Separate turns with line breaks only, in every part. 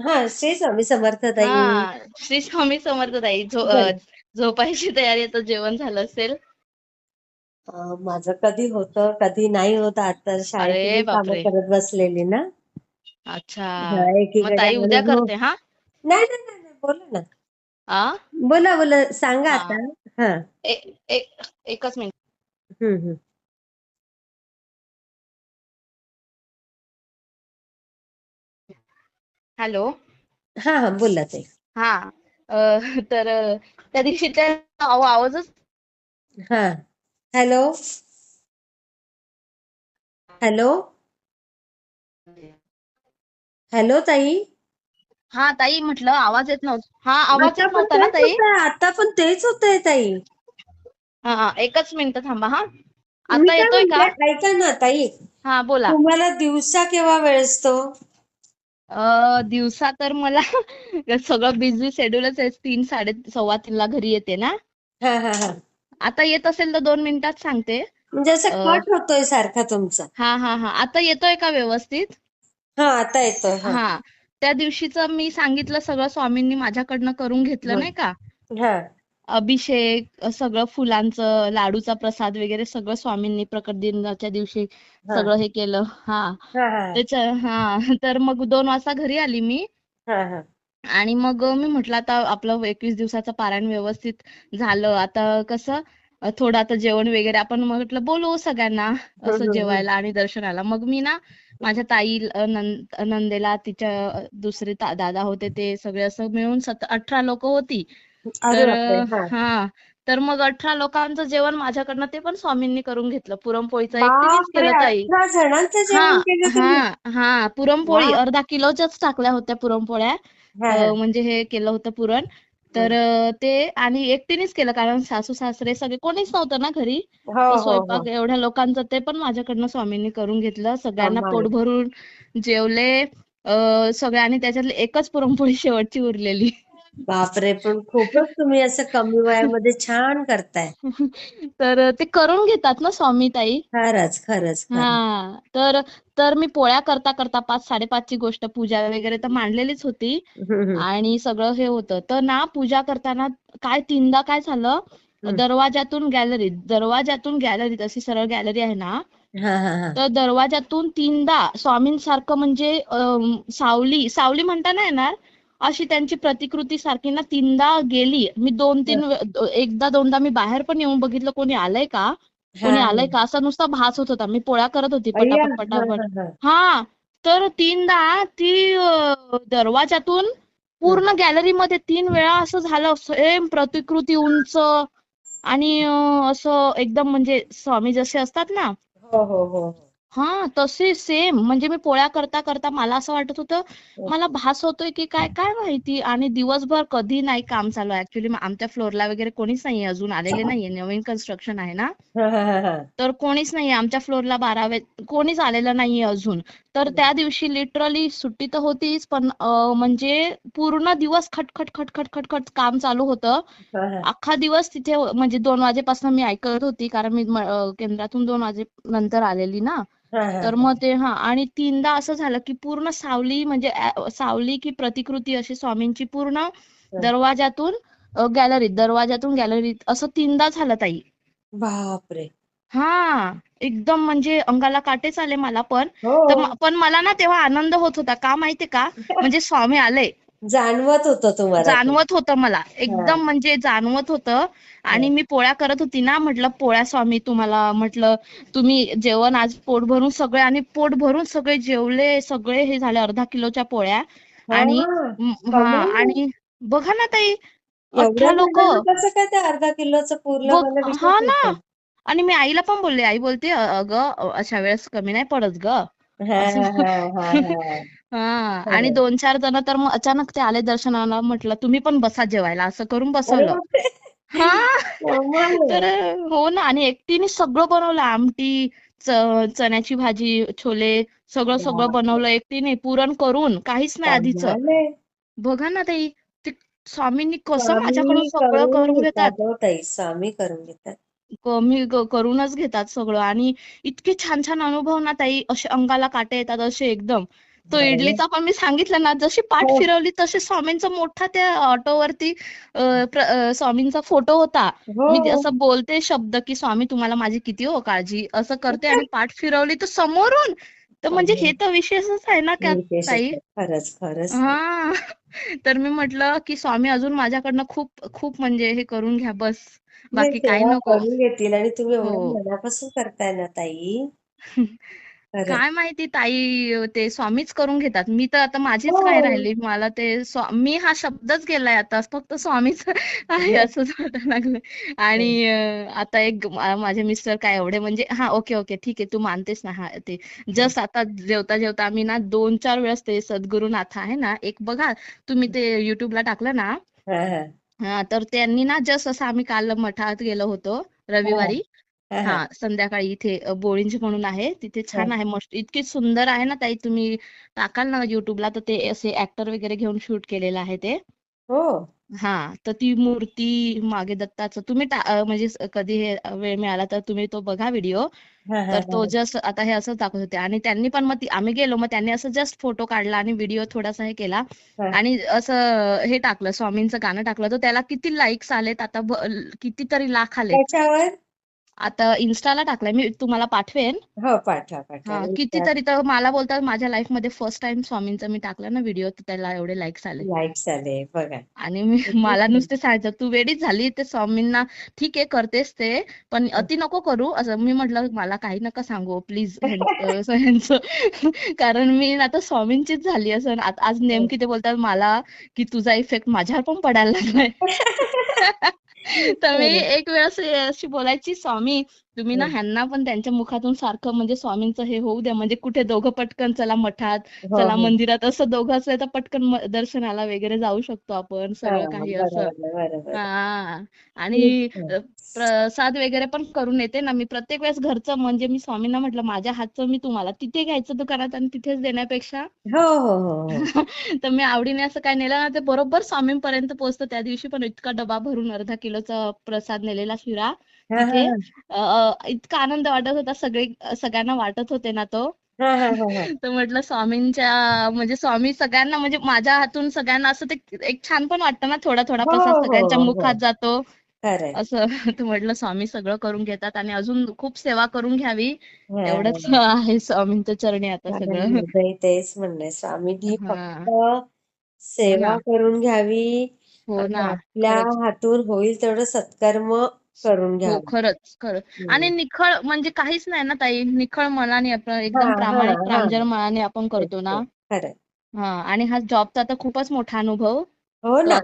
हा श्री स्वामी समर्थ ताई
हा श्री स्वामी समर्थ ताई झो झोपायची तयारी आता जेवण झालं असेल.
अं, माझं कधी होतं कधी नाही होत आता
अरे
शाळेतली कामं
बापरे.
करत बसलेली ना.
अच्छा.
हा,
मग
एकीकडे
ताई उद्या करते हा?
नाही नाही नाही नाही, बोला ना.
आ?
बोला बोला सांगा
हा.
आता. हा.
ए, ए, एकच मिनिट.
हम्म हम्म.
हॅलो.
हा हा बोला ताई.
हा तर त्या दिवशी त्या आव- आवाजच
हा. हॅलो. हॅलो. हॅलो ताई.
हा ताई म्हटलं आवाज येत नव्हता. हा आवाज येत नव्हता ना ताई?
आता पण तेच होतंय ताई.
हा हा एकच मिनिट थांबा हा. आता येतोय का?
ऐका ना ताई.
हा बोला.
तुम्हाला दिवसा केव्हा वेळ असतो?
अ दिवसा तर मला सगळं बिझी शेड्यूलच आहे. तीन साडे सव्वा तीनला घरी येते ना.
हा हा हा.
आता येत असेल तर दोन मिनिटात सांगते.
म्हणजे असं
अ,
कट होतोय सारखा तुमचा.
हा हा हा. आता येतोय का व्यवस्थित?
हा आता येतोय हा.
हा. त्या दिवशीच मी सांगितलं सगळं स्वामींनी माझ्याकडनं करून घेतलं नाही का?
हा.
अभिषेक सगळं फुलांचं लाडूचा प्रसाद वगैरे सगळं स्वामींनी प्रकट दिनाच्या दिवशी
हा.
सगळं हे केलं. हा.
हा हा.
त्याच्या हा. तर मग दोन वाजता घरी आली मी.
हा हा.
आणि मग मी म्हटलं आता आपलं एकवीस दिवसाचं पारायण व्यवस्थित झालं. आता कसं थोडं आता जेवण वगैरे आपण म्हटलं बोलवू सगळ्यांना असं
हम्म, हम्म.
जेवायला आणि दर्शनाला. मग मी ना माझ्या ताई नंदेला तिच्या दुसरे दादा होते ते सगळे असं मिळून सत अठरा लोक होती.
अरे
तर
बापरे
अ,
हा.
हा. तर मग अठरा लोकांचं जेवण माझ्याकडनं ते पण स्वामींनी करून घेतलं. पुरणपोळीचं एकटीनेच
बापरे
केलं ताई.
जणांचं
हा
जेवण केलं
हा
तुम्ही?
हा. पुरणपोळी अर्धा किलोच्याच टाकल्या होत्या पुरणपोळ्या.
हा हा
म्हणजे हे केलं होतं पुरण. तर. अ, ते आणि एकटीनेच केलं कारण सासू सासरे सगळे कोणीच नव्हतं ना घरी.
हो
तर
हो. हो
स्वयंपाक एवढ्या लोकांचं ते पण माझ्याकडनं स्वामींनी करून घेतलं. सगळ्यांना
कमाल
पोट भरून जेवले. अ, सगळे आणि त्याच्यातली एकच पुरणपोळी शेवटची उरलेली.
बापरे पण खूपच तुम्ही असं कमी वयामध्ये छान करताय.
तर ते करून घेतात ना स्वामी ताई
खरंच खरंच खरंच.
हा तर तर मी पोळ्या करता करता पाच साडेपाचची गोष्ट पूजा वगैरे तर मांडलेलीच होती. आणि सगळं हे होतं. तर ना पूजा करताना काय तीनदा काय झालं. दरवाजातून गॅलरीत दरवाजातून गॅलरीत अशी सरळ गॅलरी आहे ना?
हा हा हा.
तर दरवाजातून तीनदा स्वामींसारखं म्हणजे सावली सावली म्हणता नाही येणार? अशी त्यांची प्रतिकृती सारखी ना तीनदा गेली. मी दोन तीन एकदा दोनदा मी बाहेर पण येऊन बघितलं कोणी आलंय का?
हा.
कोणी आलंय का? असा नुसता भास होत होता. मी पोळ्या करत होती पटापट
हा
पटापट.
हा हा
हा. तर तीनदा ती दरवाजातून पूर्ण गॅलरीमध्ये तीन वेळा असं झालं. सेम प्रतिकृती उंच आणि असं एकदम म्हणजे स्वामी जसे असतात ना
हो हो हो. हो.
हा तसे सेम म्हणजे मी पोळ्या करता करता मला असं वाटत होतं मला भास होतोय की काय काय माहिती? आणि दिवसभर कधी नाही काम चालू ऍक्च्युली आमच्या फ्लोअरला वगैरे कोणीच नाहीये अजून. आलेले नाहीये. नवीन कन्स्ट्रक्शन आहे ना.
हा हा हा हा.
तर कोणीच नाहीये. आमच्या फ्लोअरला बारावे कोणीच आलेलं नाहीये अजून. तर त्या दिवशी लिटरली सुट्टी तर होतीच पण अं, म्हणजे पूर्ण दिवस खटखट खटखट खटखट काम चालू होतं.
हा हा.
अख्खा दिवस तिथे म्हणजे दोन वाजेपासून मी ऐकत होती. कारण मी म- अं, केंद्रातून दोन वाजे नंतर आलेली ना.
हा हा
तर मग ते हा आणि तीनदा असं झालं की पूर्ण सावली म्हणजे सावली की प्रतिकृती अशी स्वामींची पूर्ण दरवाजातून गॅलरीत दरवाजातून गॅलरीत असं तीनदा झालं ताई.
बापरे.
हा एकदम म्हणजे अंगाला काटेच आले मला पण.
हो.
पण मला ना तेव्हा आनंद होत होता. का माहितीये का? म्हणजे स्वामी आले.
जाणवत होतं तुम्हाला
जाणवत होतं मला. एकदम म्हणजे जाणवत होतं. आणि मी पोळ्या करत होती ना म्हटलं पोळ्या स्वामी तुम्हाला म्हटलं तुम्ही जेवण आज पोट भरून सगळे आणि पोट भरून सगळे जेवले सगळे हे झाले अर्धा किलोच्या पोळ्या.
हा
आणि हा. आणि बघा ना ताई अठरा लोक
कसं काय ते अर्धा किलोचं पुरलं
हा ना. आणि मी आईला पण बोलले आई बोलते "अ- अगं अशा वेळेस कमी नाही पडत ग. असं
हा हा हा
हा आणि. दोन चार जण तर मग अचानक ते आले दर्शनाला म्हटलं तुम्ही पण बसा जेवायला असं करून बसवलं. हा. तर. हो ना आणि एकटीने सगळं बनवलं आमटी च- चण्याची भाजी छोले सगळं सगळं बनवलं एकटीने पुरण करून काहीच नाही आधीच. बघा ना ताई ते स्वामींनी कसं माझ्याकडून सगळं
करून
घेतात
ताई स्वामी करून घेतात.
कमी करूनच घेतात सगळं. आणि इतके छान छान अनुभव ना ताई असे अंगाला काटे येतात असे एकदम. तो. इडलीचा पण मी सांगितलं ना जशी पाठ
हो.
फिरवली तसे स्वामींचा मोठा त्या ऑटोवरती स्वामींचा फोटो होता.
हो.
मी असं बोलते शब्द की स्वामी तुम्हाला माझी किती हो काळजी? असं करते आणि पाठ फिरवली तर समोरून तर म्हणजे हे तर विशेषच आहे ना का ताई.
खरंच खरंच.
हा. तर मी म्हटलं की स्वामी अजून माझ्याकडनं खूप खूप म्हणजे हे करून घ्या बस. बाकी काही नको.
करून घेतील आणि तुम्ही
हो.
मनापासून करताय ना ताई. खरंच
काय माहिती ताई ते स्वामीच करून घेतात. मी तर आता माझीच
हो.
काय राहिली. मला ते स्वा मी हा शब्दच गेलाय आता. फक्त स्वामीच आहे असं वाटायला लागलं आणि अं, आता एक मा- माझे मिस्टर काय एवढे म्हणजे हा ओके ओके ठीक आहे तू मानतेस ना हा ते. जस्ट आता जेवता जेवता आम्ही ना दोन चार वेळेस ते सद्गुरुनाथ आहे ना एक बघा तुम्ही ते युट्यूबला टाकलं ना
हा हा.
हा तर त्यांनी ना जस्ट असं आम्ही काल मठात गेलो होतो रविवारी
हा. हा
हा संध्याकाळी इथे बोळिंज म्हणून आहे. तिथे छान आहे मस्त. इतकी सुंदर आहे ना ताई तुम्ही टाकाल ना युट्यूबला तर ते असे ऍक्टर वगैरे घेऊन शूट केलेलं आहे ते.
हो.
हा तर ती मूर्ती मागे दत्ताचं तुम्ही म्हणजे कधी हे वेळ मिळाला तर तुम्ही तो बघा व्हिडिओ
हा हा
तर तो जस्ट आता हे असंच दाखवत होते. आणि त्यांनी पण मग आम्ही गेलो मग त्यांनी असं जस्ट फोटो काढला आणि व्हिडिओ थोडासा हे केला.
हा.
आणि असं हे टाकलं स्वामींचं गाणं टाकलं. तर त्याला किती लाईक्स आलेत आता कितीतरी लाख आलेत.
त्याच्यावर?
आता इन्स्टाला टाकलाय. मी तुम्हाला पाठवेन.
हो पाठवा पाठवा.
हा
मी
कितीतरी तर मला बोलतात माझ्या लाईफमध्ये फर्स्ट टाइम स्वामींचा मी टाकला ना व्हिडिओ तर त्याला एवढे लाईक्स आले.
लाईक्स आले बघा.
आणि मी मला नुसते सांगायचं तू वेडीच झाली ते स्वामींना ठीक आहे करतेस ते पण अति नको करू. असं मी म्हटलं मला काही नका सांगू प्लीज कारण मी आता स्वामींचीच झाली असं. आणि आत- आज नेमकी ते बोलतात मला की तुझा इफेक्ट माझ्यावर पण पडायला लागलाय. तर मी एक वेळेस अशी बोलायची स्वामी तुम्ही ना
हं.
ह्यांना पण त्यांच्या मुखातून सारखं म्हणजे स्वामींचं हे होऊ द्या म्हणजे कुठे दोघं पटकन चला मठात
हो
चला
हो.
मंदिरात असं दोघं असलं तर पटकन दर्शनाला वगैरे जाऊ शकतो आपण
हा
सगळं काही असं. हा. आणि
हं.
प्रसाद वगैरे पण करून येते ना मी प्रत्येक वेळेस घरचं म्हणजे मी स्वामींना म्हटलं माझ्या हातचं मी तुम्हाला तिथे घ्यायचं दुकानात आणि तिथेच देण्यापेक्षा.
हो हो हो हो.
तर मी आवडीने असं काय नेलं ना ते बरोबर स्वामींपर्यंत पोहोचतं. त्या दिवशी पण इतका डबा भरून अर्धा किलोचा प्रसाद नेलेला शिरा
हा हा.
तिथे
हा
इतका आनंद वाटत होता सगळे सगळ्यांना वाटत होते ना तो. तर म्हटलं स्वामींच्या म्हणजे स्वामी सगळ्यांना म्हणजे माझ्या हातून सगळ्यांना असं ते एक छान पण वाटतं ना थोडा थोडा
हो
प्रसाद
हो
सगळ्यांच्या
हो
मुखात जातो. असं तर म्हटलं स्वामी सगळं करून घेतात आणि अजून खूप सेवा करून घ्यावी. एवढंच आहे स्वामींच्या चरणी आता सगळं.
तेच म्हणणंय स्वामींनी फक्त सेवा करून घ्यावी
हो ना
आपल्या हातून होईल तेवढं सत्कर्म करून
हो
घ्यावं
खरंच खरंच. आणि. निखळ म्हणजे काहीच नाही ना ताई. निखळ मनाने आपण
हा
एकदम
हा
प्रामाणिक
हा.
प्रांजळ मनाने आपण करतो ना. हा आणि हा जॉबचा तर खूपच मोठा अनुभव.
हो ना.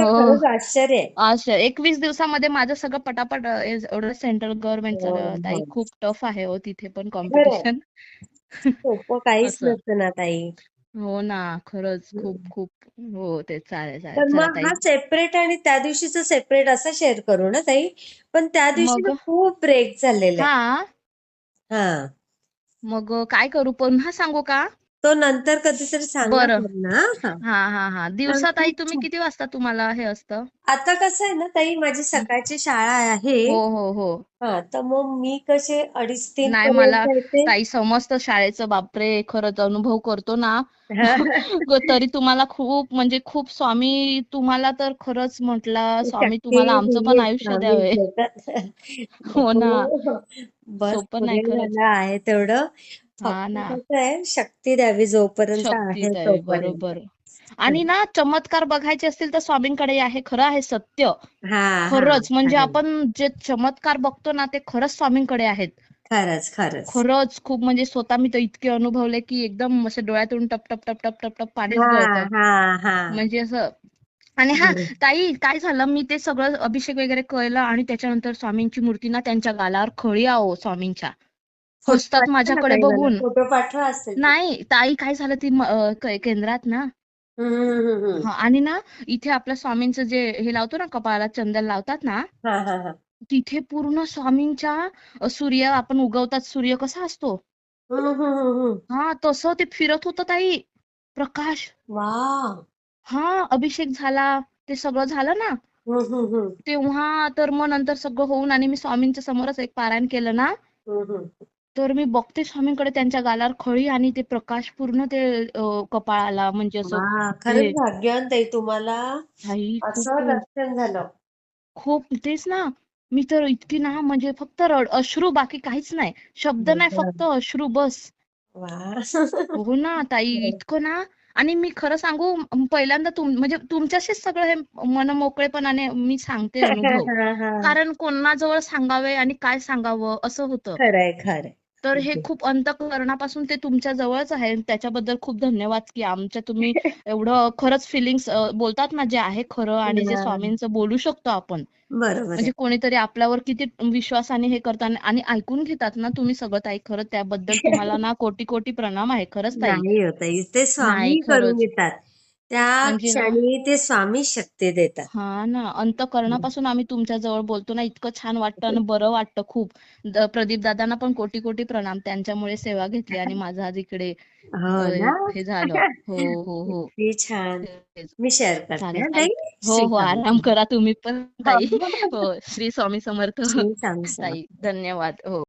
हो.
आश्चर्य आहे.
आज एकवीस दिवसामध्ये माझं सगळं पटापट एवढं सेंट्रल
हो
गव्हर्नमेंटचं ताई.
हो.
खूप टफ आहे हो तिथे पण कॉम्पिटिशन.
सोपं काहीच नसतं ना ताई.
हो ना खरंच खूप
हम्म.
खूप हो ते चालेल चालेल.
तर
चला
मग
ताई.
हा सेपरेट आणि त्या दिवशीचं सेपरेट असं शेअर करू ना ताई? पण त्या दिवशी
मग?
खूप ब्रेक झालेला आहे.
हा?
हा.
मग काय करू? पुन्हा सांगू का?
तो नंतर कधीतरी सांगा
बरं.
पुन्हा हा.
हा हा हा. दिवसा ताई तुम्ही किती वाजता तुम्हाला हे असतं?
आता कसं आहे ना ताई माझी. सकाळची शाळा आहे.
हो हो हो.
हा तर मग मी कसे अडीच तीन
नाही मला
पर्यंत येते
ताई समजतं शाळेचं बापरे खरंच अनुभव करतो ना. ग- तरी तुम्हाला खूप म्हणजे खूप स्वामी तुम्हाला तर खरंच म्हटलं स्वामी
शक्ती
तुम्हाला आमचं पण
दिली
आयुष्य
स्वामी
द्यावे. हो ना.
हो. बस
सोपं नाही
पुढे
खरंच.
झालं आहे तेवढं.
हा
फक्त
ना.
कसं आहे शक्ती द्यावी जोपर्यंत
शक्ती
आहे
द्यावी
तोपर्यंत.
बरोबर. आणि ना चमत्कार बघायचे असतील तर स्वामींकडे आहे खरं आहे सत्य.
हा हा
खरंच म्हणजे आपण जे चमत्कार बघतो ना ते खरंच स्वामींकडे आहेत.
खरंच खरंच.
खरंच खूप म्हणजे स्वतः मी तर इतके अनुभवले की एकदम असे डोळ्यातून टप टप टप टप टप टप पाणीच
हा
गळतं
हा हा.
म्हणजे असं. आणि हा
बरोबर.
ताई काय झालं? मी ते सगळं अभिषेक वगैरे केलं आणि त्याच्यानंतर स्वामींची मूर्ती ना त्यांच्या गालावर खळी आहो स्वामींच्या.
ना
माझ्याकडे बघून.
फोटो पाठवा असेल तर.
नाही ताई काय झालं ती केंद्रात ना. हा आणि ना इथे आपल्या स्वामींचं जे हे लावतो ना कपाळाला चंदन लावतात ना
हा हा हा.
तिथे पूर्ण स्वामींच्या सूर्य आपण उगवतात. सूर्य कसा असतो. हा तसं ते फिरत होतं ताई. प्रकाश.
वा
हा अभिषेक झाला. ते सगळं झालं ना. तेव्हा तर मग नंतर सगळं होऊन आणि मी स्वामींच्या समोरच एक पारायण केलं ना. तर मी बघते स्वामींकडे त्यांच्या गालावर खळी आणि ते प्रकाश पूर्ण ते कपाळाला म्हणजे असं
खरंच भाग्यवान ताई तुम्हाला. असं दर्शन झालं.
खूप तेच ना. मी तर इतकी ना म्हणजे फक्त रड अश्रू बाकी काहीच नाही. शब्द नाही. फक्त अश्रू बस. हो ना ताई इतकं ना. आणि मी खरं सांगू पहिल्यांदा तुम म्हणजे तुमच्याशीच सगळं हे मन मोकळेपणाने मी सांगते अनुभव. कारण कोणाजवळ सांगावे आणि काय सांगावं असं होतं.
खरंय खरंय.
तर हे. खूप अंतःकरणापासून ते तुमच्या जवळच आहे त्याच्याबद्दल खूप धन्यवाद की आमच्या तुम्ही एवढं खरंच फिलिंग्स बोलतात ना जे आहे खरं आणि जे
हा.
स्वामींचं बोलू शकतो आपण म्हणजे कोणीतरी आपल्यावर किती विश्वासाने हे करतात आणि ऐकून घेतात ना तुम्ही सगळं ताई खरं त्याबद्दल तुम्हाला ना कोटी कोटी प्रणाम आहे खरंच ताई
ताई. ते स्वामी करून
खरंच
घेतात त्या
म्हणजे ना
क्षणी ते स्वामी शक्ती देतात.
हा ना अंतःकरणापासून आम्ही तुमच्या जवळ बोलतो ना इतकं छान वाटतं आणि बरं वाटतं खूप. द- प्रदीप दादांना पण कोटी कोटी प्रणाम त्यांच्यामुळे सेवा घेतली आणि माझं आज इकडे
हो
अ,
ना?
हे झालं. हो हो हो.
किती छान.
तेच.
मी शेअर करते
चालेल
हा
ताई
ताई.
हो
श्री
हो
स्वामी
आराम करा तुम्ही पण ताई. हो श्री स्वामी समर्थ.
श्री स्वामी समर्थ.
ताई धन्यवाद. हो.